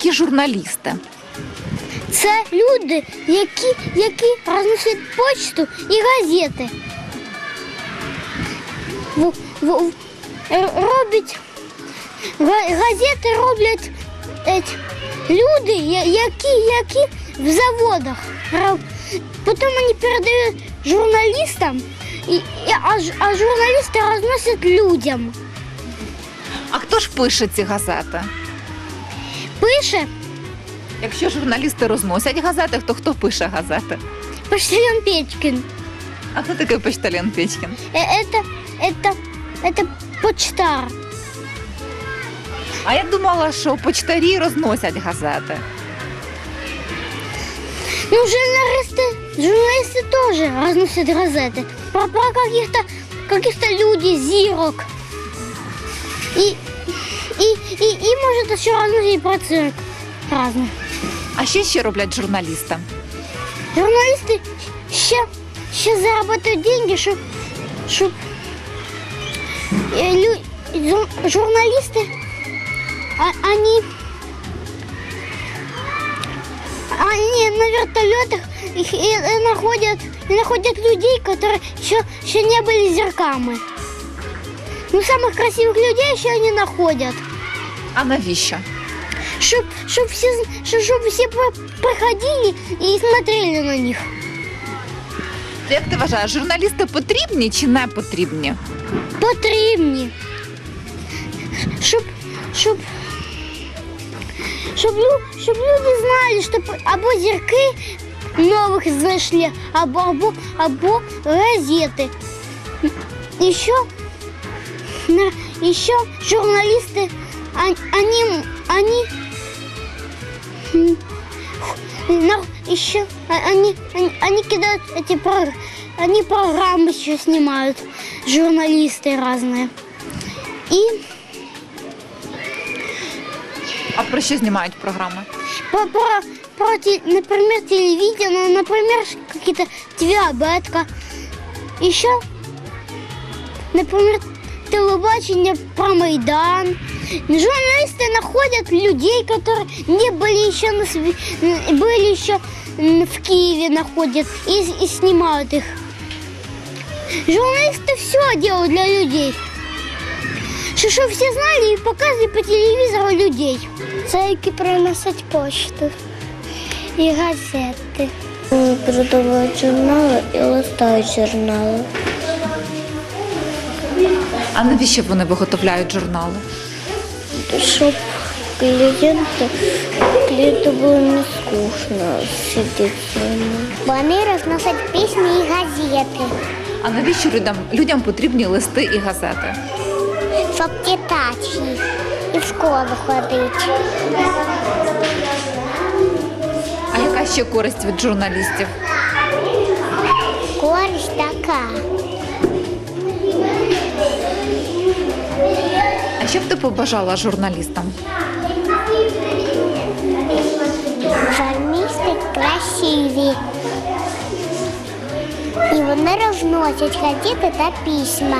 такі журналісти? Це люди, які, які розносять почту і газети. В, в, р- роблять, газети роблять ет, люди, які, які в заводах. Потім вони передають журналістам, і, і, а, а журналісти розносять людям. А хто ж пише ці газети? Пише Якщо журналісти розносять газети, то хто пише газети? Почтальон Печкин. А хто такий почтальон Печкін? Э, Это, это, это почтар. А я думала, що почтарі розносять газети. Ну, журналисты, журналисты тоже разносят газеты. Про, про каких-то каких-то людей, зирок. И, и, и, и может еще разносить про цирк разный. А що ще роблять журналісти? Журналисты ще, ще зарабатывают деньги, чтобы чтоб, э, лю- жур- журналисты, а- они, они на вертолетах их, и, и находят, и находят людей, которые еще, еще не были зерками. Ну, самых красивых людей еще они находят. А навіщо? Чтоб все, чтоб, чтоб все при- приходили и смотрели на них. Як ти вважаєш, журналісти потрібні чи не потрібні? потрібні. Щоб, щоб, щоб, лю- щоб люди знали, що або зірки нових знайшли, або, або, або газети. І що, на- і що журналісти, они, они, м, на- еще а- они, они, они кидают эти про, они программы еще снимают, журналисты разные. И А про що знімають програми? про, про, про те- например, телевидение, ну, например, какие-то телеобетка. Еще, например, телебачение про Майдан. Журналисты находят людей, которые не были еще на сви- м, были еще м, в Киеве находят и, и снимают их. Журналисты все делают для людей. Що, щоб всі знали і показують по телевізору людей. Це які приносять пошту і газети. Продавають журнали і листають журнали. А навіщо вони виготовляють журнали? Щоб клієнти, клієнту було не скучно сидіти. Вони розносять пісні і газети, А навіщо людям, людям потрібні листи і газети? щоб читати їх і в школу ходити. А яка ще користь від журналістів? Користь така. Що б ти побажала журналістам? Журналісти красиві. І вони розносять газети та письма.